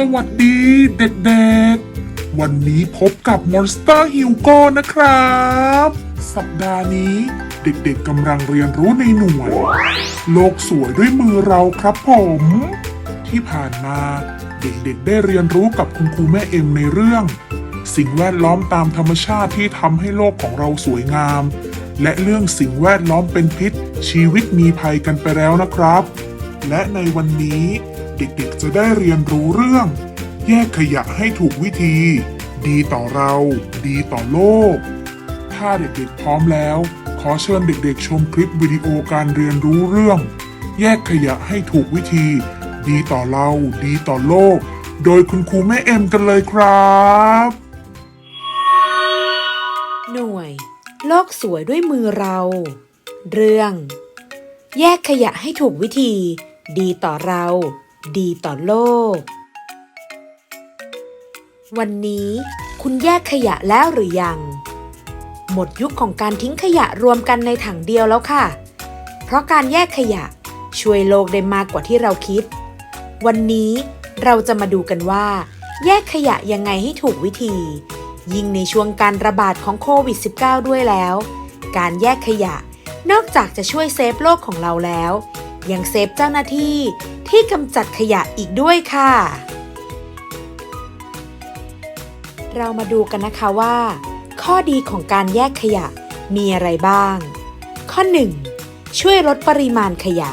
สวัสดีเด็กๆ วันนี้พบกับ Monster h u g o นะครับ สัปดาห์นี้เด็กๆกำลังเรียนรู้ในหน่วย โลกสวยด้วยมือเราครับผม ที่ผ่านมาเด็กๆ ได้เรียนรู้กับคุณครูแม่เอ็มในเรื่อง สิ่งแวดล้อมตามธรรมชาติที่ทำให้โลกของเราสวยงาม และเรื่องสิ่งแวดล้อมเป็นพิษ ชีวิตมีภัยกันไปแล้วนะครับ และในวันนี้ เด็กๆ จะได้เรียนรู้เรื่อง แยกขยะให้ถูกวิธี ดีต่อเรา ดีต่อโลก ถ้าเด็กๆพร้อมแล้ว ขอเชิญเด็กๆ ชมคลิปวิดีโอการเรียนรู้เรื่อง แยกขยะให้ถูกวิธี ดีต่อเรา ดีต่อโลก โดยคุณครูแม่เอ็มกันเลยครับ หน่วย โลกสวยด้วยมือเรา เรื่องแยกขยะให้ถูกวิธี ดีต่อเรา ดีต่อโลก วันนี้คุณแยกขยะแล้วหรือยัง หมดยุคของการทิ้งขยะรวมกันในถังเดียวแล้วค่ะ เพราะการแยกขยะช่วยโลกได้มากกว่าที่เราคิด วันนี้เราจะมาดูกันว่า แยกขยะยังไงให้ถูกวิธี ยิ่งในช่วงการระบาดของโควิด -19 ด้วยแล้ว การแยกขยะนอกจากจะช่วยเซฟโลกของเราแล้ว ยังเซฟเจ้าหน้าที่ ที่กำจัดขยะอีกด้วยค่ะ เรามาดูกันนะคะว่า ข้อดีของการแยกขยะมีอะไรบ้าง ข้อ 1. ช่วยลดปริมาณขยะ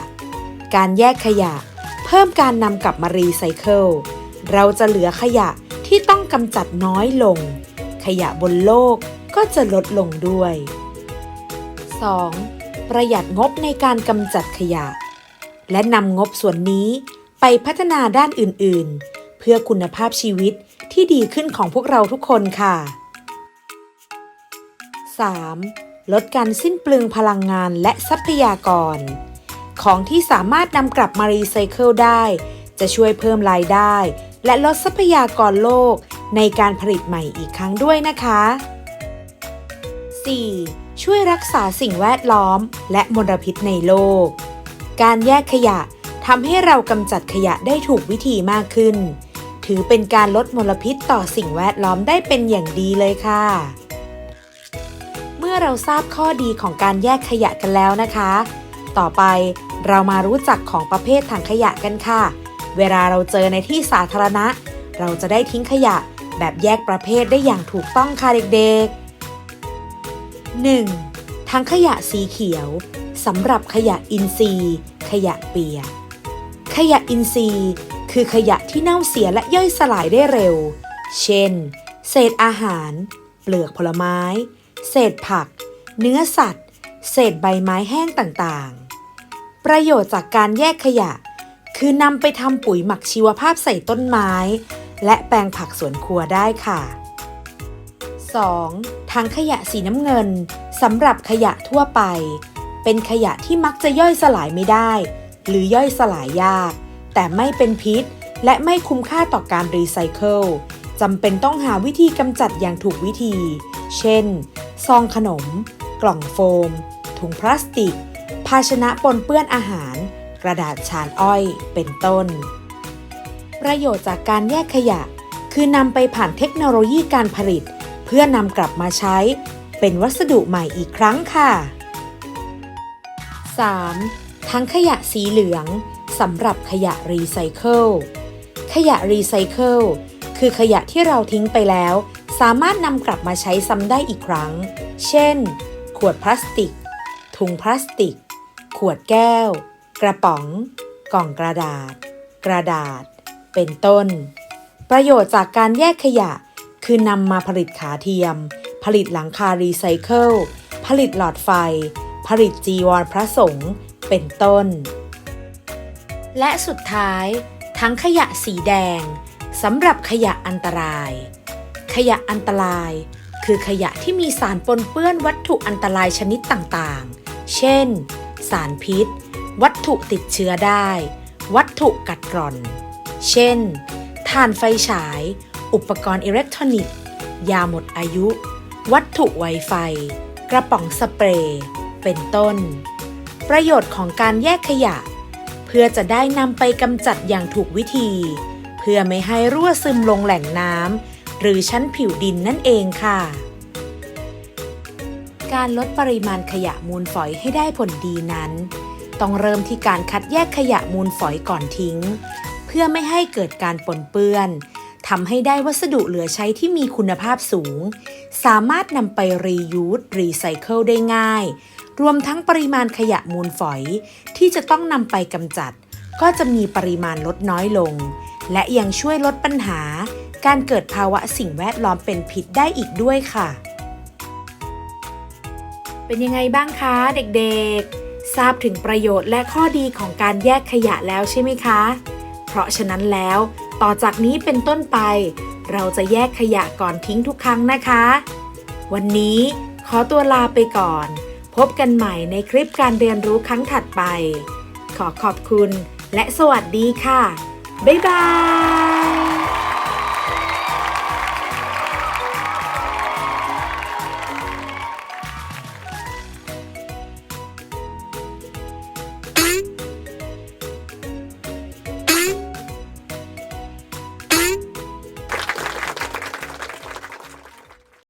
การแยกขยะ เพิ่มการนำกลับมารีไซเคิล เราจะเหลือขยะที่ต้องกำจัดน้อยลง ขยะบนโลกก็จะลดลงด้วย 2. ประหยัดงบในการกำจัดขยะ และนำงบส่วนนี้ไปพัฒนาด้านอื่นๆ เพื่อคุณภาพชีวิตที่ดีขึ้นของพวกเราทุกคนค่ะ 3. ลดการสิ้นเปลืองพลังงานและทรัพยากร ของที่สามารถนำกลับมารีไซเคิลได้ จะช่วยเพิ่มรายได้ และลดทรัพยากรโลกในการผลิตใหม่อีกครั้งด้วยนะคะ 4. ช่วยรักษาสิ่งแวดล้อมและมลพิษในโลก การแยกขยะทำให้เรากำจัดขยะได้ถูกวิธีมากขึ้น ถือเป็นการลดมลพิษต่อสิ่งแวดล้อมได้เป็นอย่างดีเลยค่ะ เมื่อเราทราบข้อดีของการแยกขยะกันแล้วนะคะ ต่อไปเรามารู้จักของประเภทถังขยะกันค่ะ เวลาเราเจอในที่สาธารณะ เราจะได้ทิ้งขยะแบบแยกประเภทได้อย่างถูกต้องค่ะเด็กๆ 1. ถังขยะสีเขียว สำหรับขยะอินทรีย์ ขยะเปียก ขยะอินทรีย์ คือขยะที่เน่าเสียและย่อยสลายได้เร็ว เช่น เศษอาหาร เปลือกผลไม้ เศษผัก เนื้อสัตว์ เศษใบไม้แห้งต่างๆ ประโยชน์จากการแยกขยะ คือนำไปทำปุ๋ยหมักชีวภาพใส่ต้นไม้ และแปลงผักสวนครัวได้ค่ะ 2. ถังขยะสีน้ำเงินสำหรับขยะทั่วไป เป็นขยะที่มักจะย่อยสลายไม่ได้ หรือย่อยสลายยาก แต่ไม่เป็นพิษ และไม่คุ้มค่าต่อการรีไซเคิลจำเป็นต้องหาวิธีกำจัดอย่างถูกวิธี เช่น ซองขนม กล่องโฟม ถุงพลาสติก ภาชนะปนเปื้อนอาหาร กระดาษชานอ้อย เป็นต้น ประโยชน์จากการแยกขยะ คือนำไปผ่านเทคโนโลยีการผลิต เพื่อนำกลับมาใช้ เป็นวัสดุใหม่อีกครั้งค่ะ 3. ทั้งขยะสีเหลืองสำหรับขยะรีไซเคิล ขยะรีไซเคิลคือขยะที่เราทิ้งไปแล้ว สามารถนำกลับมาใช้ซ้ำได้อีกครั้ง เช่น ขวดพลาสติก ถุงพลาสติก ขวดแก้ว กระป๋อง กล่องกระดาษ กระดาษ เป็นต้น ประโยชน์จากการแยกขยะ คือนำมาผลิตขาเทียม ผลิตหลังคารีไซเคิล ผลิตหลอดไฟ ผลิตจีวรพระสงฆ์เป็นต้น และสุดท้าย ทั้งขยะสีแดงสำหรับขยะอันตราย ขยะอันตราย คือขยะที่มีสารปนเปื้อนวัตถุอันตรายชนิดต่างๆ เช่น สารพิษ วัตถุติดเชื้อได้ วัตถุกัดกร่อน เช่นถ่านไฟฉาย อุปกรณ์อิเล็กทรอนิกส์ ยาหมดอายุ วัตถุไวไฟ กระป๋องสเปรย์ เป็นต้น ประโยชน์ของการแยกขยะ เพื่อจะได้นำไปกำจัดอย่างถูกวิธี เพื่อไม่ให้รั่วซึมลงแหล่งน้ำหรือชั้นผิวดินนั่นเองค่ะ การลดปริมาณขยะมูลฝอยให้ได้ผลดีนั้น ต้องเริ่มที่การคัดแยกขยะมูลฝอยก่อนทิ้ง เพื่อไม่ให้เกิดการปนเปื้อนทำให้ได้วัสดุเหลือใช้ที่มีคุณภาพสูง สามารถนำไปรียูสรีไซเคิลได้ง่าย รวมทั้งปริมาณขยะมูลฝอยที่จะต้องนำไปกำจัด ก็จะมีปริมาณลดน้อยลง และยังช่วยลดปัญหา การเกิดภาวะสิ่งแวดล้อมเป็นพิษได้อีกด้วยค่ะ เป็นยังไงบ้างคะเด็กๆ ทราบถึงประโยชน์และข้อดีของการแยกขยะแล้วใช่ไหมคะ เพราะฉะนั้นแล้ว ต่อจากนี้เป็นต้นไป เราจะแยกขยะก่อนทิ้งทุกครั้งนะคะ วันนี้ขอตัวลาไปก่อน พบกันใหม่ในคลิปการเรียนรู้ครั้งถัดไป ขอขอบคุณและสวัสดีค่ะ บ๊ายบาย